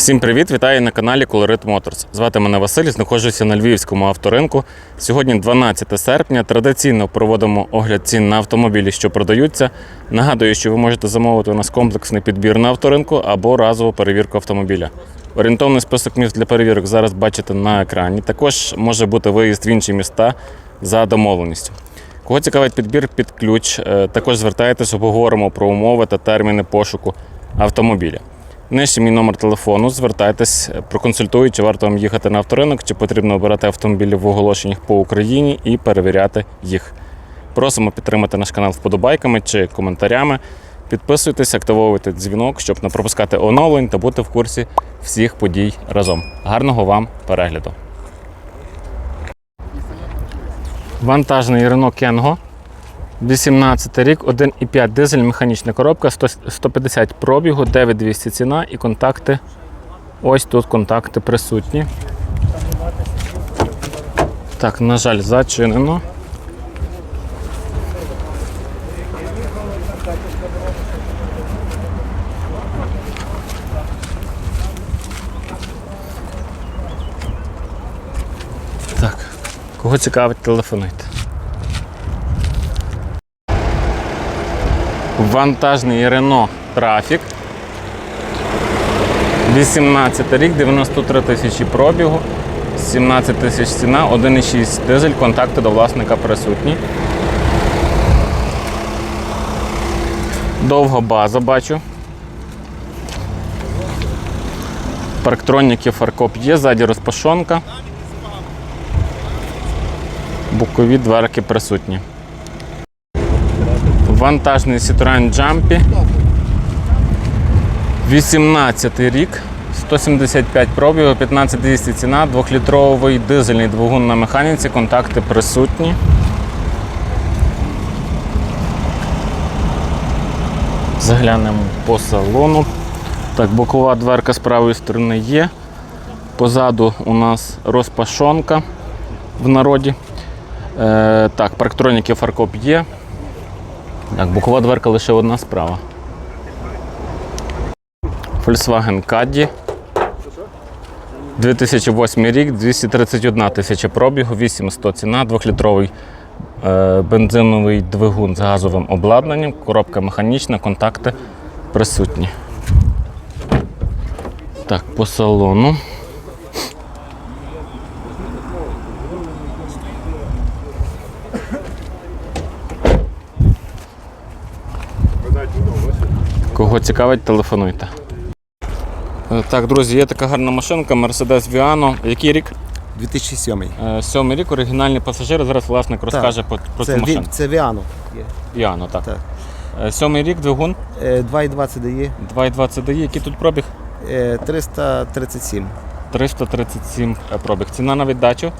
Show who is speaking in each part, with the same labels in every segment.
Speaker 1: Всім привіт! Вітаю на каналі Colorit Motors. Звати мене Василь, знаходжуся на Львівському авторинку. Сьогодні 12 серпня. Традиційно проводимо огляд цін на автомобілі, що продаються. Нагадую, що ви можете замовити у нас комплексний підбір на авторинку або разову перевірку автомобіля. Орієнтовний список міст для перевірок зараз бачите на екрані. Також може бути виїзд в інші міста за домовленістю. Кого цікавить підбір під ключ, е, також звертайтеся, обговоримо про умови та терміни пошуку автомобіля. Нижче мій номер телефону. Звертайтесь, проконсультую, чи варто вам їхати на авторинок, чи потрібно обирати автомобілі в оголошеннях по Україні і перевіряти їх. Просимо підтримати наш канал вподобайками чи коментарями. Підписуйтесь, активовуйте дзвінок, щоб не пропускати оновлень та бути в курсі всіх подій разом. Гарного вам перегляду! Вантажний Renault Kengo 18 рік, 1,5 дизель, механічна коробка, 100 150 пробігу, 9200 ціна і контакти. Ось тут контакти присутні. Так, на жаль, зачинено. Так, кого цікавить, телефонуйте. Вантажний Renault Trafic. 18 рік, 93 тисячі пробігу, 17 тисяч ціна, 1,6 дизель, контакти до власника присутні. Довга база бачу. Парктроніки фаркоп є, ззаді розпашонка. Бокові дверки присутні. Вантажний Citroen Jumpy. 18 рік, 175 пробігу, 15200 ціна, 2-літровий дизельний двигун на механіці, контакти присутні. Заглянемо по салону. Так, бокова дверка з правої сторони є. Позаду у нас розпашонка в народі. Е, так, парктроніки фаркоп є. Так, бокова дверка лише одна справа. Volkswagen Caddy. 2008 рік, 231 тисяча пробігу, 800 ціна, 2-літровий е, бензиновий двигун з газовим обладнанням, коробка механічна, контакти присутні. Так, по салону. Кого цікавить, телефонуйте. Е, Так, друзі, є така гарна машинка Mercedes Viano. Який рік?
Speaker 2: 2007.
Speaker 1: Е, Сьомий рік, оригінальні пасажири. Зараз власник розкаже про, про
Speaker 2: Це,
Speaker 1: цю машину.
Speaker 2: це Віано.
Speaker 1: Viano, так.
Speaker 2: Так.
Speaker 1: Е, Сьомий рік, двигун,
Speaker 2: Е, 2,20 дає.
Speaker 1: 2,20 дає. Який тут пробіг?
Speaker 2: Е, 337.
Speaker 1: 337 пробіг. Ціна на віддачу.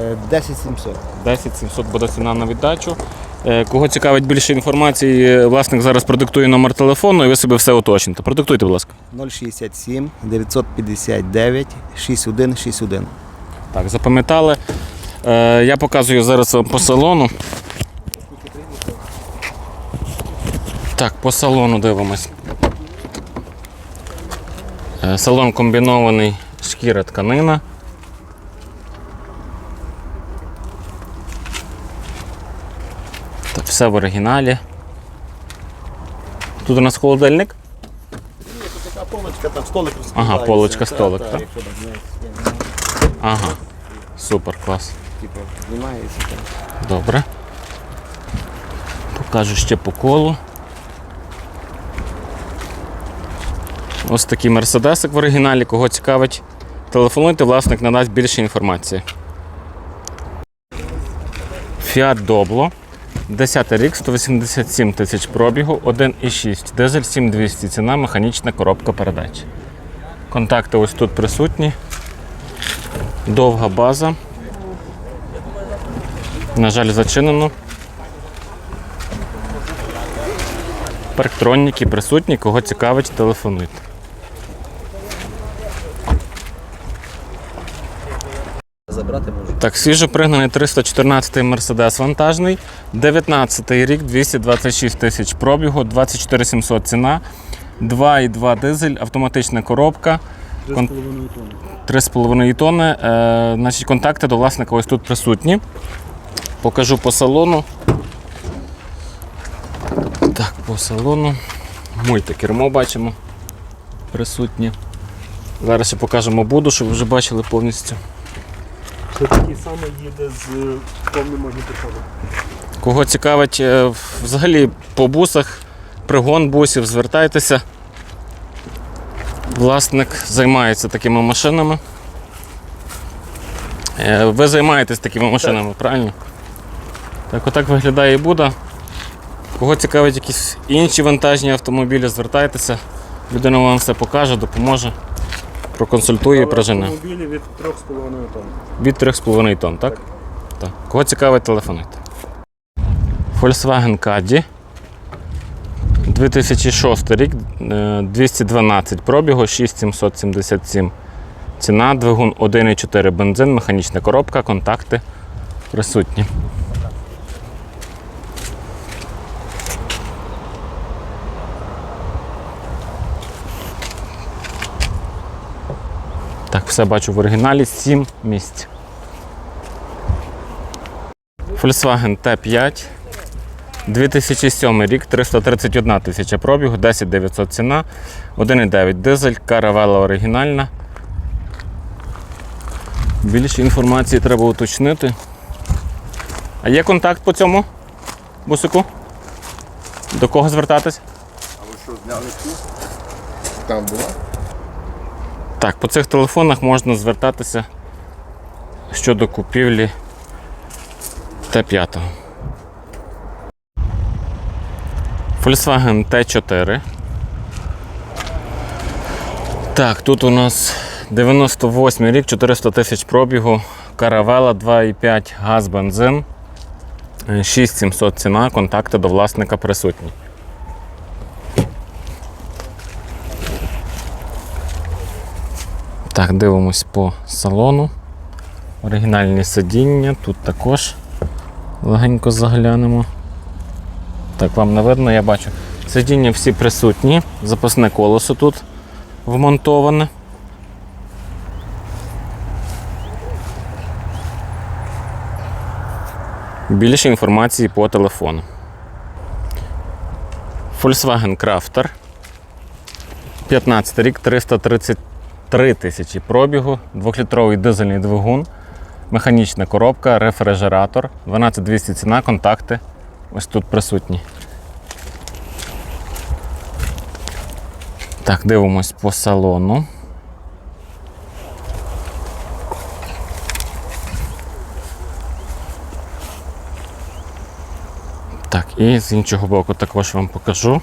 Speaker 2: Е, 10 700.
Speaker 1: 10 700 буде ціна на віддачу. Е, Кого цікавить більше інформації, е, власник зараз продиктує номер телефону і ви собі все уточните. Продиктуйте, будь ласка.
Speaker 2: 067 959 6161.
Speaker 1: Так, запам'ятали. Е, я показую зараз вам по салону. Так, по салону дивимось. Е, салон комбінований шкіра тканина. Все в оригіналі. Тут у нас холодильник.
Speaker 2: Така полочка, там столик
Speaker 1: Ага, полочка, столик, так? Ага. Супер, клас.
Speaker 2: Типу, знімається там.
Speaker 1: Добре. Покажу ще по колу. Ось такий мерседесик в оригіналі. Кого цікавить, телефонуйте, власник надасть більше інформації. Fiat Doblo. 10 рік, 187 тисяч пробігу, 1,6 дизель, 7200 ціна, механічна коробка передач. Контакти ось тут присутні. Довга база. На жаль, зачинено. Парктроніки присутні, кого цікавить, телефонуйте.
Speaker 2: Забрати можу.
Speaker 1: Так, свіжо пригнаний 314 Mercedes вантажний, 19-й рік, 226 тисяч пробігу, 24 700 ціна, 2,2 дизель, автоматична коробка, Кон- 3,5 тонни. Е, значить, контакти до власника ось тут присутні. Покажу по салону. Так, по салону. Мультикермо бачимо. Присутнє. Зараз ще покажемо буду, щоб ви вже бачили повністю.
Speaker 3: Це такий самий їде з повним магнітофоном.
Speaker 1: Кого цікавить е, взагалі по бусах, пригон бусів, звертайтеся. Власник займається такими машинами. Е, Ви займаєтесь такими машинами, правильно? Так, отак виглядає і Буда. Кого цікавить якісь інші вантажні автомобілі, звертайтеся. Людина вам все покаже, допоможе, проконсультує і прожене.
Speaker 3: Автомобілі від 3,5 тонн.
Speaker 1: Від 3,5 тонн, так? Так. Кого цікавить, телефонуйте. Volkswagen Caddy. 2006 рік, е, 212 пробігу, 6777 ціна, двигун 1,4 бензин, механічна коробка, контакти присутні. Все бачу в оригіналі, 7 місць. Volkswagen T5. 2007 рік, 331 тисяча пробігу, 10 900 ціна, 1,9 дизель, каравела оригінальна. Більше інформації треба уточнити. А є контакт по цьому бусику? До кого звертатись?
Speaker 4: А ви що, зняли цю? Там була?
Speaker 1: Так, по цих телефонах можна звертатися щодо купівлі Т5. Volkswagen T4. Так, тут у нас 98 рік, 400 тисяч пробігу, каравела 2,5 газ бензин, е, 6700 ціна, контакти до власника присутні. Так, дивимось по салону. Оригінальні сидіння, тут також легенько заглянемо. Так, вам не видно, я бачу. Сидіння всі присутні, запасне колесо тут вмонтоване. Більше інформації по телефону. Volkswagen Crafter. 15 рік 330 3000 пробігу, 2-літровий дизельний двигун, механічна коробка, рефрижератор, 12200 ціна, контакти. Ось тут присутні. Так, дивимось по салону. Так, і з іншого боку також вам покажу.